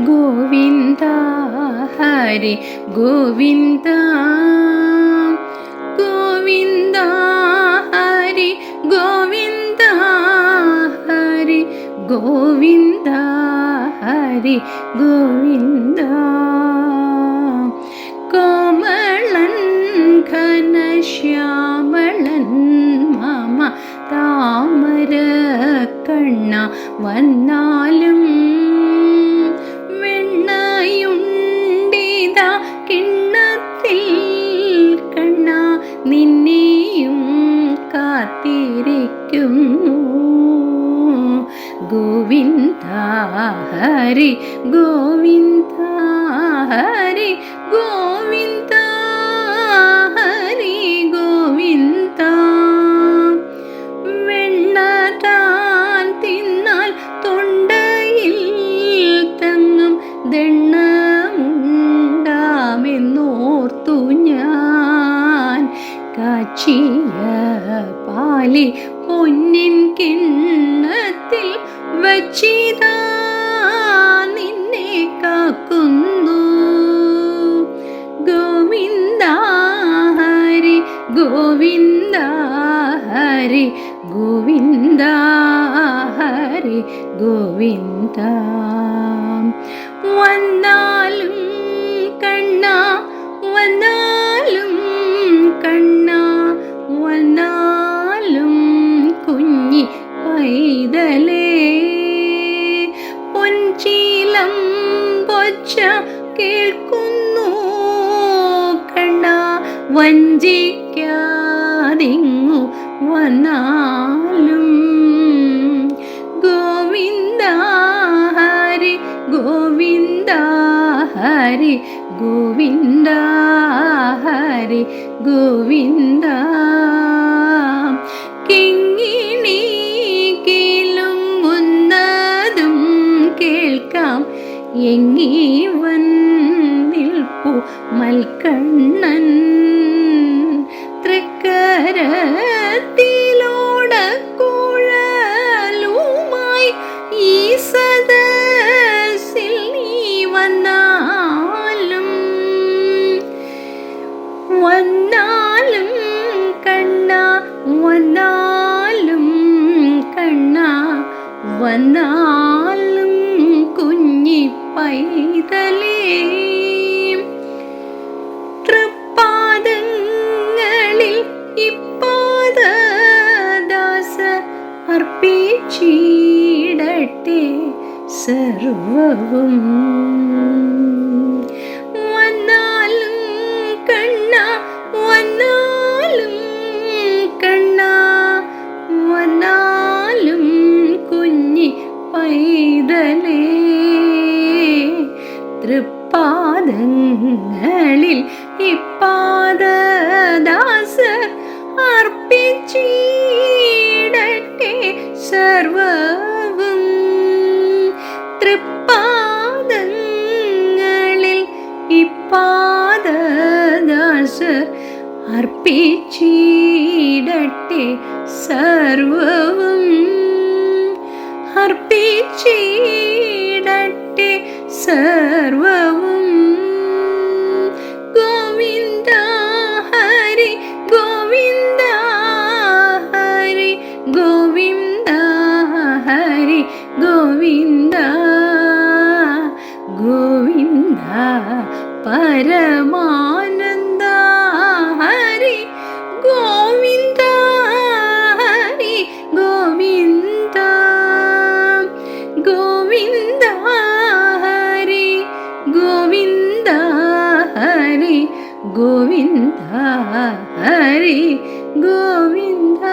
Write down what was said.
ഗോവിന്ദ ഹരി ഗോവിന്ദ. ഗോവിന്ദ ഹരി ഗോവിന്ദ ഹരി ഗോവിന്ദ ഹരി ഗോവിന്ദ. കോമളൻ ഘനശ്യാമളൻ മമ താമര കണ്ണ വന്നാലും ഹരി ഗോവിന്ദ ഹരി ഗോവിന്ദ ഹരി ഗോവിന്ദ വെണ്ണ താൻ തിന്നാൽ തൊണ്ടയിൽ തങ്ങും ദണ്ണമുണ്ടാമെന്നോർത്തു ഞാൻ. കാച്ചിയ പാലി പൊന്നിൻ കിണ്ണത്തിൽ ഗോവിന്ദ ഹരി ഗോവിന്ദ ഹരി ഗോവിന്ദ. വന്നാലും കണ്ണ വന്നാലും കണ്ണ വന്നാലും കുഞ്ഞി പൈതലേ. പൊൻചീലം പൊച്ച കേൾക്കുന്നു കണ്ണ വഞ്ചിക്കാതിങ്ങു വന്നാലും ഗോവിന്ദ ഹരി ഗോവിന്ദ ഹരി ഗോവിന്ദ ഹരി ഗോവിന്ദ കിങ്ങിണി കിലുങ്ങുന്നതും കേൾക്കാം. എങ്ങീവൻ നിൽപ്പു മൽക്കണ്ണൻ വന്നാലും കണ്ണ വന്നാലും കുഞ്ഞി പൈതലേ. തൃപ്പാദങ്ങളിൽ ഇപ്പാദദാസ അർപ്പിച്ചിടട്ടെ സർവവും. തൃപ്പാദങ്ങളിൽ ഇപ്പാദദാസ അർപ്പിച്ചിടട്ടെ സർവവും. തൃപ്പാദങ്ങളിൽ ഇപ്പാദദാസ അർപ്പിച്ചിടട്ടെ സർവവും. അർപ്പിച്ചിടട്ടെ സർവവും. ഗോവിന്ദ ഹരി ഗോവിന്ദ ഹരി ഗോവിന്ദ ഹരി ഗോവിന്ദ ഗോവിന്ദ പരമാനന്ദ ഹരി ഗോവിന്ദ ഹരി ഗോവിന്ദ.